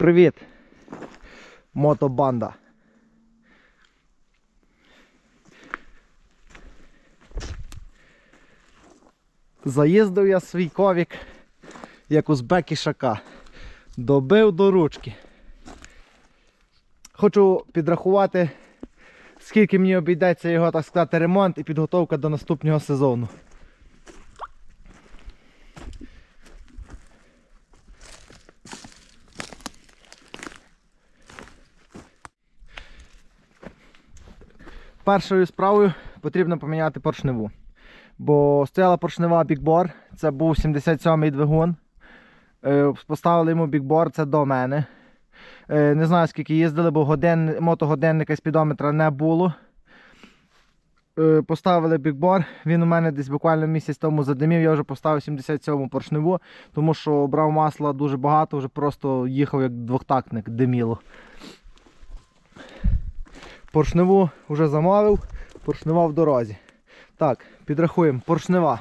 Привіт! Мотобанда. Заїздив я свій ковік, як узбек ішака. Добив до ручки. Хочу підрахувати, скільки мені обійдеться його, так сказати, ремонт і підготовка до наступного сезону. Першою справою потрібно поміняти поршневу. Бо стояла поршнева бікбор, це був 77-й двигун. Е, Поставили йому бікбор, це до мене. Е, Не знаю скільки їздили, бо годин, мотогодинника і спідометра не було. Е, Поставили бікбор, він у мене десь буквально місяць тому задимів, я вже поставив 77-му поршневу, тому що брав масла дуже багато, вже просто їхав як двохтактник, диміло. Поршневу вже замовив, поршнева в дорозі. Так, підрахуємо. Поршнева.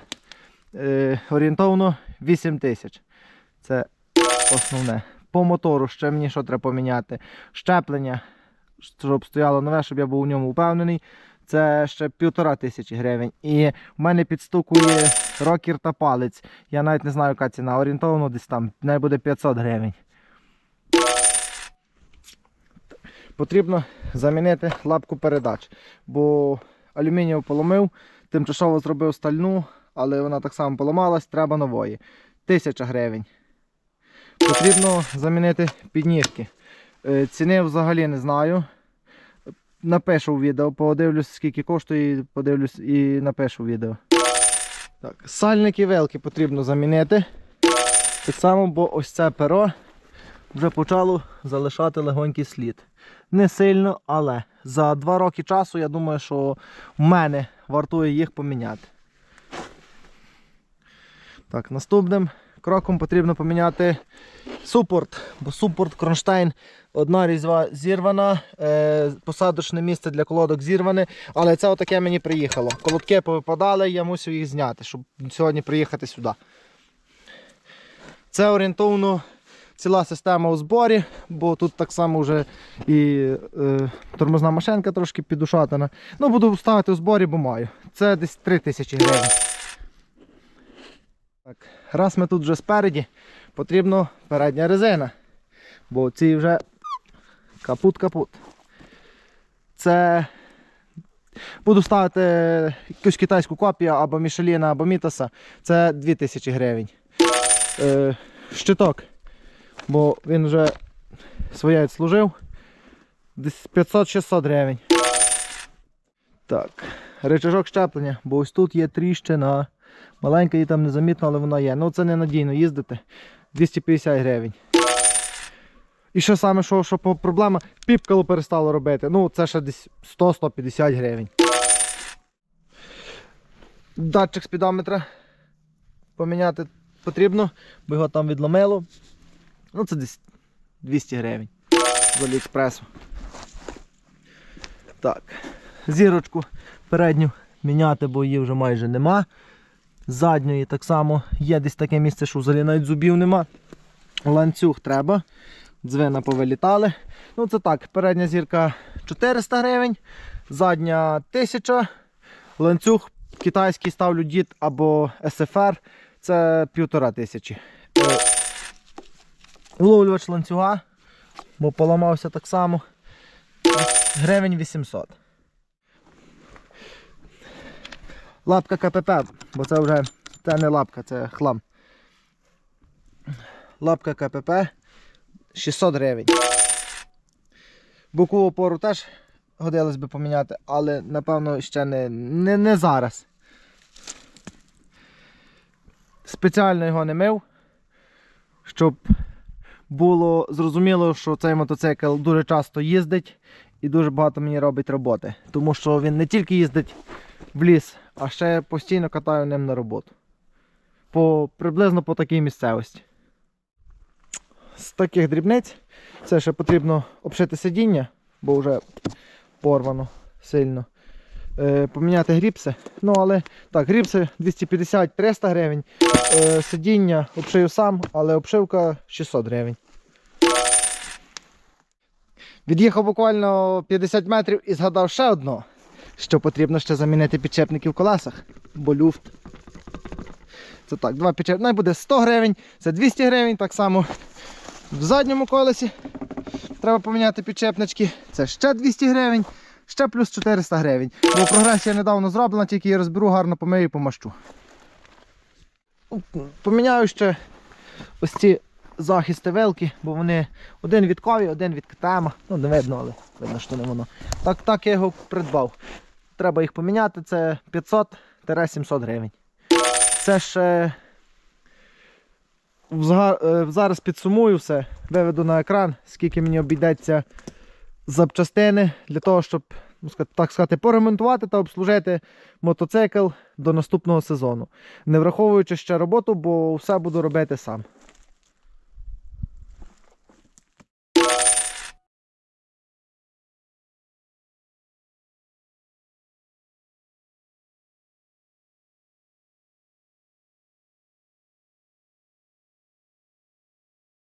Е, орієнтовно 8 тисяч. Це основне. По мотору ще мені що треба поміняти. Щеплення, щоб стояло нове, щоб я був у ньому впевнений. Це ще півтора тисячі гривень. І в мене підстукує рокер та палець. Я навіть не знаю, яка ціна. Орієнтовно десь там. Не буде 500 гривень. Потрібно замінити лапку передач, бо алюмінієву поломив, тимчасово зробив стальну, але вона так само поламалась, треба нової. Тисяча гривень. Потрібно замінити підніжки. Е, Ціни взагалі не знаю. Напишу відео, подивлюсь, скільки коштує, подивлюсь і напишу відео. Так, сальники вилки потрібно замінити. Так само, бо ось це перо вже почало залишати легонький слід. Не сильно, але за два роки часу я думаю, що в мене вартує їх поміняти. Так, наступним кроком потрібно поміняти супорт, бо супорт кронштейн, одна різьба зірвана, е, посадочне місце для колодок зірване, але це отаке мені приїхало. Колодки повипадали, я мусив їх зняти, щоб сьогодні приїхати сюди. Це орієнтовно ціла система у зборі, бо тут так само вже і е, тормозна машинка трошки підушатана. Ну, буду ставити у зборі, бо маю. Це десь 3 тисячі гривень. Так, раз ми тут вже спереді, потрібна передня резина. Бо ці вже капут-капут. Це буду ставити якусь китайську копію або Мішеліна, або Мітаса. Це 2000 гривень. Е, щиток бо він вже своє відслужив. Десь 500-600 гривень. Так, речажок щеплення, бо ось тут є тріщина. Маленька її там незамітно, але вона є. Ну це ненадійно їздити. 250 гривень. І що саме, що, що проблема, піпкало перестало робити. Ну, це ще десь 100-150 гривень. Датчик спідометра поміняти потрібно, бо його там відломило. Ну це десь 200 гривень з Аліекспресу. Так, зірочку передню міняти, бо її вже майже нема. Задньої так само є десь таке місце, що взагалі навіть зубів нема. Ланцюг треба. Дзвина повилітали. Ну це так, передня зірка 400 гривень, задня 1000. Ланцюг китайський ставлю дід або SFR, це 1500. Е, Вловлювач ланцюга, бо поламався так само. Гривень 800. Лапка КПП, бо це вже це не лапка, це хлам. Лапка КПП 600 гривень. Бокову опору теж годилось би поміняти, але напевно ще не, не, не зараз. Спеціально його не мив, щоб було зрозуміло, що цей мотоцикл дуже часто їздить і дуже багато мені робить роботи. Тому що він не тільки їздить в ліс, а ще постійно катаю ним на роботу. По, приблизно по такій місцевості. З таких дрібниць це ще потрібно обшити сидіння, бо вже порвано сильно. Е, поміняти гріпси. Ну, але так, гріпси 250-300 гривень. Е, сидіння обшию сам, але обшивка 600 гривень. Від'їхав буквально 50 метрів і згадав ще одно, що потрібно ще замінити підчепники в колесах, бо люфт. Це так, два підчепники. Най буде 100 гривень, це 200 гривень, так само в задньому колесі треба поміняти підчепнички, це ще 200 гривень, ще плюс 400 гривень. Бо прогресія недавно зроблена, тільки її розберу, гарно помию і помащу. Поміняю ще ось ці захисти вилки, бо вони один від кові, один від КТМ. Ну, не видно, але видно, що не воно. Так, так я його придбав. Треба їх поміняти, це 500-700 гривень. Це ще е, зараз підсумую все, виведу на екран, скільки мені обійдеться запчастини для того, щоб ну, так сказати, поремонтувати та обслужити мотоцикл до наступного сезону. Не враховуючи ще роботу, бо все буду робити сам.